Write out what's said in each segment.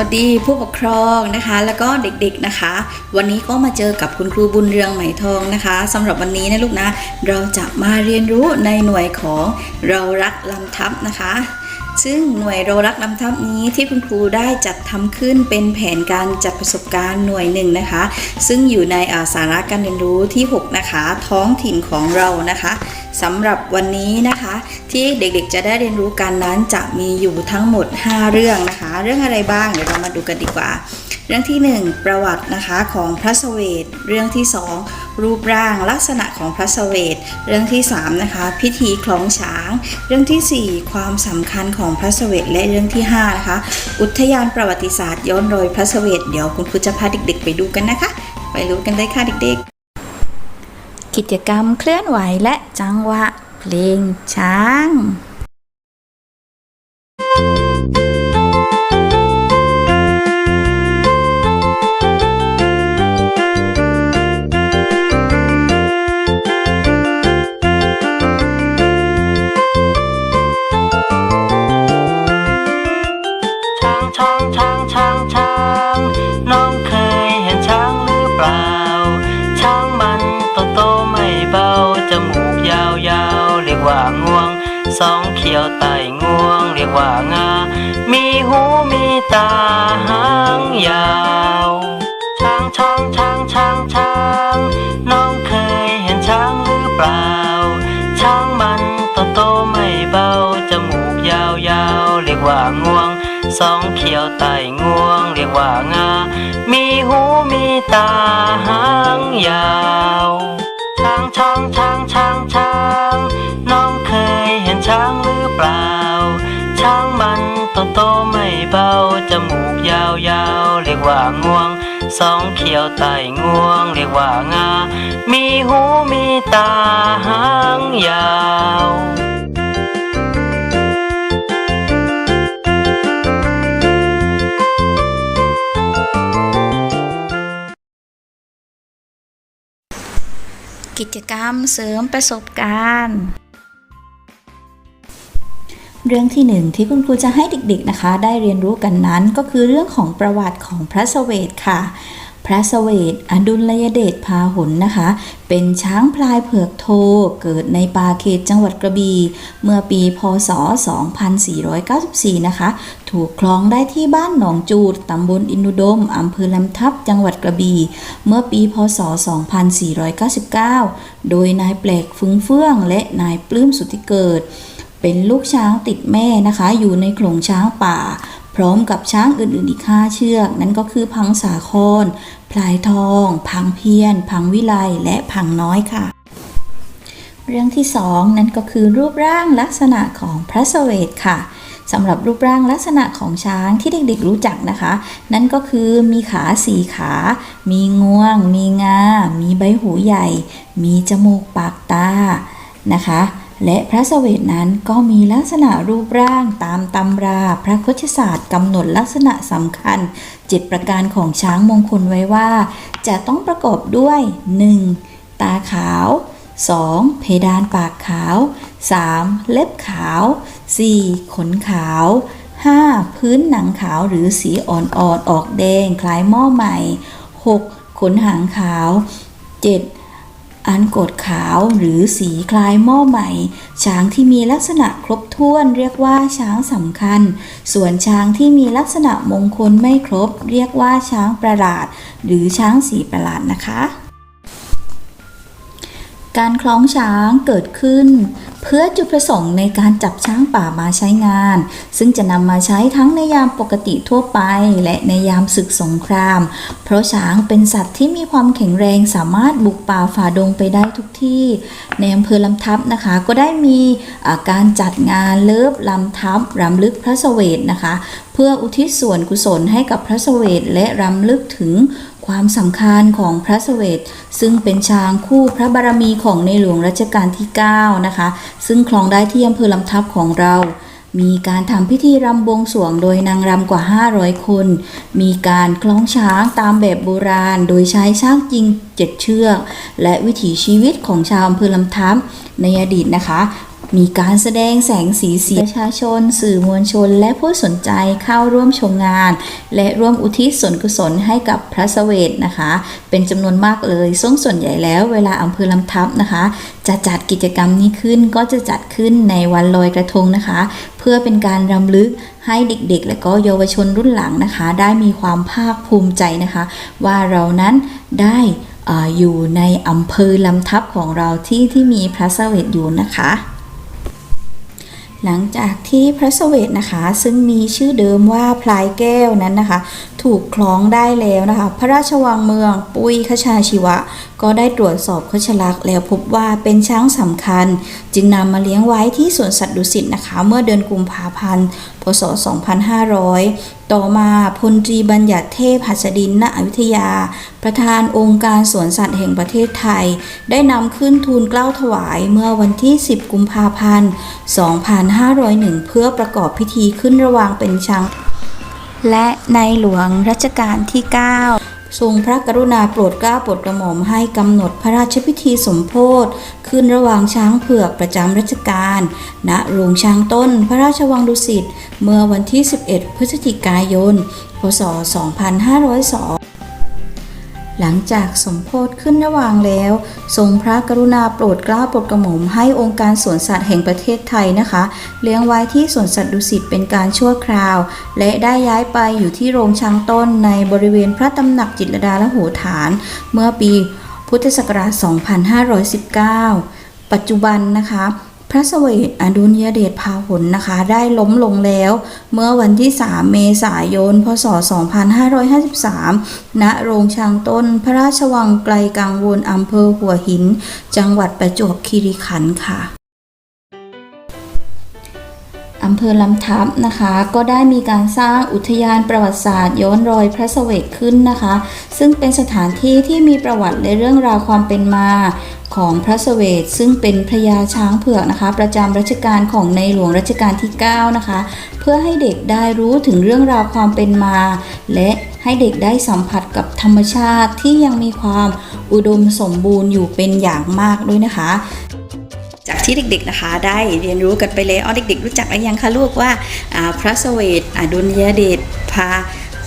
วัสดีผู้ปกครองนะคะ แล้วก็เด็กๆนะคะ วันนี้ก็มาเจอกับคุณครูบุญเรืองไหมทองนะคะสำหรับวันนี้นะลูกนะ เราจะมาเรียนรู้ในหน่วยของเรารักลำทับนะคะ ซึ่งหน่วยเรารักลำทับนี้ที่คุณครูได้จัดทำขึ้นเป็นแผนการจัดประสบการณ์หน่วยหนึ่งนะคะ ซึ่งอยู่ในสาระการเรียนรู้ที่ 6 นะคะ ท้องถิ่นของเรานะคะ สำหรับวันนี้นะคะ ที่เด็กๆจะได้เรียนรู้กันนั้นจะมีอยู่ทั้งหมด 5 เรื่องนะคะ เรื่องอะไรบ้างเดี๋ยวเรามาดูกันดีกว่า เรื่องที่ 1 ประวัตินะคะของพระสเวทเรื่องที่ 2 รูปร่างลักษณะของพระสเวทเรื่องที่3นะคะพิธีคล้องช้าง เรื่องทีสี่4 ความสำคัญของพระสเวทและเรื่องที่5นะคะอุทยานประวัติศาสตร์ย้อนรอยพระสเวทเดี๋ยวคุณครูจะพาเด็ก ๆ ไปดูกันนะคะ ไปรู้กันได้ค่ะเด็กๆ กิจกรรมเคลื่อนไหวและจังหวะเพลงช้าง สองเขียวไต่งวงเรียกว่างา มีหูมีตาหางยาว ช้างช้างช้างช้างช้าง น้องเคยเห็นช้างหรือเปล่า ช้างมันโตโตไม่เบา จมูกยาวยาวเรียกว่างวง สองเขียวไต่งวงเรียกว่างา มีหูมีตาหางยาว ช้างช้างช้างช้างช้าง เปล่า ช้างมันโตโตไม่เบา จมูกยาวยาวเรียกว่างวง สองเขียวไต่งวง เรียกว่างา มีหูมีตาหางยาวกิจกรรมเสริมประสบการณ์ เรื่องที่หนึ่งที่คุณครูจะให้เด็กๆนะคะ ได้เรียนรู้กันนั้นก็คือเรื่องของประวัติของพระสเวทค่ะ พระสเวทอดุลยเดชพาหุนนะคะ เป็นช้างพลายเผือกโท เกิดในป่าเขตจังหวัดกระบี่เมื่อปีพศ 2494 นะคะ ถูกคล้องได้ที่บ้านหนองจูดตำบลอินุดมอำเภอลำทับจังหวัดกระบี่เมื่อปีพศ 2499 โดยนายแปลกฟึ้งเฟื่องและนายปลื้มสุทธิเกิด เป็นลูกช้างติดแม่นะคะ อยู่ในโขลงช้างป่า พร้อมกับช้างอื่นๆอีกห้าเชือก นั่นก็คือพังสาครพลายทอง พังเพียรพังวิไลและพังน้อยค่ะ เรื่องที่สองนั่นก็คือรูปร่างลักษณะของพระสเวทค่ะสำหรับรูปร่างลักษณะของช้างที่เด็กๆรู้จักนะคะ นั่นก็คือมีขาสี่ขา มีงวง มีงา มีใบหูใหญ่ มีจมูกปากตานะคะ และพระสเวทนั้นก็มีลักษณะรูปร่างตามตำราพระโคชศาสตร์กำหนดลักษณะสำคัญ7ประการของช้างมงคลไว้ว่า จะต้องประกอบด้วย 1. ตาขาว 2. เพดานปากขาว 3. เล็บขาว 4. ขนขาว 5. พื้นหนังขาวหรือสีอ่อนๆออกแดงคล้ายหม้อใหม่ 6. ขนหางขาว 7. อันกดขาวหรือสีคล้ายหม้อใหม่ ช้างที่มีลักษณะครบถ้วนเรียกว่าช้างสำคัญ ส่วนช้างที่มีลักษณะมงคลไม่ครบ เรียกว่าช้างประหลาด หรือช้างสีประหลาดนะคะการคล้องช้างเกิดขึ้น เพื่อจุดประสงค์ในการจับช้างป่ามาใช้งาน ซึ่งจะนำมาใช้ทั้งในยามปกติทั่วไป และในยามศึกสงคราม เพราะช้างเป็นสัตว์ที่มีความแข็งแรงสามารถบุกป่าฝ่าดงไปได้ทุกที่ ในอำเภอลำทับนะคะ ก็ได้มีการจัดงานเลิฟลำทับรำลึกพระสเวทนะคะ เพื่ออุทิศส่วนกุศลให้กับพระสเวทและรำลึกถึงความสำคัญของพระสเวทซึ่งเป็นช้างคู่พระบารมีของในหลวงรัชกาลที่ 9 นะคะซึ่งคลองได้ที่อำเภอลำทับของเรา มีการทำพิธีรำบวงสรวงโดยนางรำกว่า 500 คน มีการคล้องช้างตามแบบโบราณ โดยใช้ช้างจริงเจ็ดเชือก และวิถีชีวิตของชาวอำเภอลำทับในอดีตนะคะ มีการแสดงแสงสีเสียงประชาชน สื่อมวลชน และผู้สนใจเข้าร่วมชมงาน และร่วมอุทิศส่วนกุศลให้กับพระเสวตนะคะ เป็นจำนวนมากเลยซึ่งส่วนใหญ่แล้วเวลาอำเภอลำทับนะคะ จะจัดกิจกรรมนี้ขึ้นก็จะจัดขึ้นในวันลอยกระทงนะคะ เพื่อเป็นการรำลึกให้เด็กๆ และก็เยาวชนรุ่นหลังนะคะ ได้มีความภาคภูมิใจนะคะ ว่าเรานั้นได้ออยู่ในอำเภอลำทับของเราที่ที่มีพระเสวตอยู่นะคะ หลังจากที่พระเสวตนะคะ ซึ่งมีชื่อเดิมว่าพลายแก้วนั้นนะคะ ถูกคล้องได้แล้วนะคะ พระราชวังเมืองปุยขชาชีวะ ก็ได้ตรวจสอบคชลักษณ์แล้วพบว่าเป็นช้างสำคัญ จึงนำมาเลี้ยงไว้ที่สวนสัตว์ดุสิตนะคะ เมื่อเดือนกุมภาพันธ์ พศ 2500 ต่อมาพลตรีบัญญัติเทพหัสดินณอยุธยา ประธานองค์การสวนสัตว์แห่งประเทศไทย ได้นำขึ้นทูลเกล้าถวายเมื่อวันที่ 10 กุมภาพันธ์ 2501 เพื่อประกอบพิธีขึ้นระวางเป็นช้างและในหลวงรัชกาลที่ 9 ทรงพระกรุณาโปรดเกล้าโปรดกระหม่อมให้กำหนดพระราชพิธีสมโพธิขึ้นระหว่างช้างเผือกประจำรัชกาลณโรงช้างต้นพระราชวังดุสิต เมื่อวันที่ 11 พฤศจิกายน พศ 2502 หลังจากสมโพธิขึ้นระหว่างแล้ว ทรงพระกรุณาโปรดเกล้าโปรดกระหม่อมให้องค์การสวนสัตว์แห่งประเทศไทยนะคะ เลี้ยงไว้ที่สวนสัตว์ดุสิตเป็นการชั่วคราว และได้ย้ายไปอยู่ที่โรงช้างต้นในบริเวณพระตำหนักจิตรดาละโหฐาน เมื่อปีพุทธศักราช 2519 ปัจจุบันนะคะ พระเสวตอดุลยเดชพาหนนะคะ ได้ล้มลงแล้ว เมื่อวันที่ 3 เมษายน พศ 2553 ณ โรงช้างต้น พระราชวังไกลกังวลอำเภอหัวหิน จังหวัดประจวบคีรีขันธ์ค่ะ อำเภอลำทับนะคะ ก็ได้มีการสร้างอุทยานประวัติศาสตร์ ย้อนรอยพระเสวตขึ้นนะคะ ซึ่งเป็นสถานที่ที่มีประวัติและเรื่องราวความเป็นมาของพระเสวตซึ่งเป็นพระยาช้างเผือกนะคะ ประจำรัชกาลของในหลวงรัชกาลที่ 9 นะคะ เพื่อให้เด็กได้รู้ถึงเรื่องราวความเป็นมา และให้เด็กได้สัมผัสกับธรรมชาติที่ยังมีความอุดมสมบูรณ์อยู่เป็นอย่างมากด้วยนะคะ จากที่เด็กๆนะคะได้เรียนรู้กันไปแล้วอ๋อเด็ก ๆ รู้จักหรือยังคะลูกว่าพระเสวตดุลยเดชพา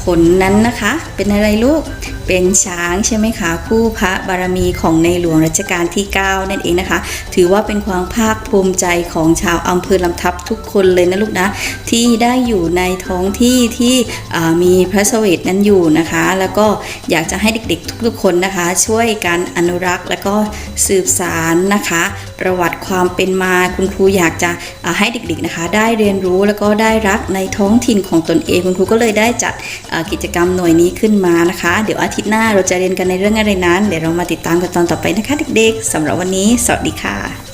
ขนนั้นนะคะ เป็นอะไรลูกเป็นช้างใช่ไหมคะคู่พระบารมีของในหลวงรัชกาลที่ 9 นั่นเองนะคะ ถือว่าเป็นความภาคภูมิใจของชาวอำเภอลำทับทุกคนเลยนะลูกนะ ที่ได้อยู่ในท้องที่ที่มีพระเสวตนั้นอยู่นะคะ แล้วก็อยากจะให้เด็กๆทุกๆคนนะคะ ช่วยกันอนุรักษ์และก็สืบสารนะคะ ประวัติความเป็นมา คุณครูอยากจะให้เด็กๆนะคะ ได้เรียนรู้แล้วก็ได้รักในท้องถิ่นของตนเอง คุณครูก็เลยได้จัดกิจกรรมหน่วยนี้ขึ้นมานะคะ เดี๋ยวอาทิตย์หน้าเราจะเรียนกันในเรื่องอะไรนั้น เดี๋ยวเรามาติดตามกันตอนต่อไปนะคะเด็กๆสำหรับวันนี้ สวัสดีค่ะ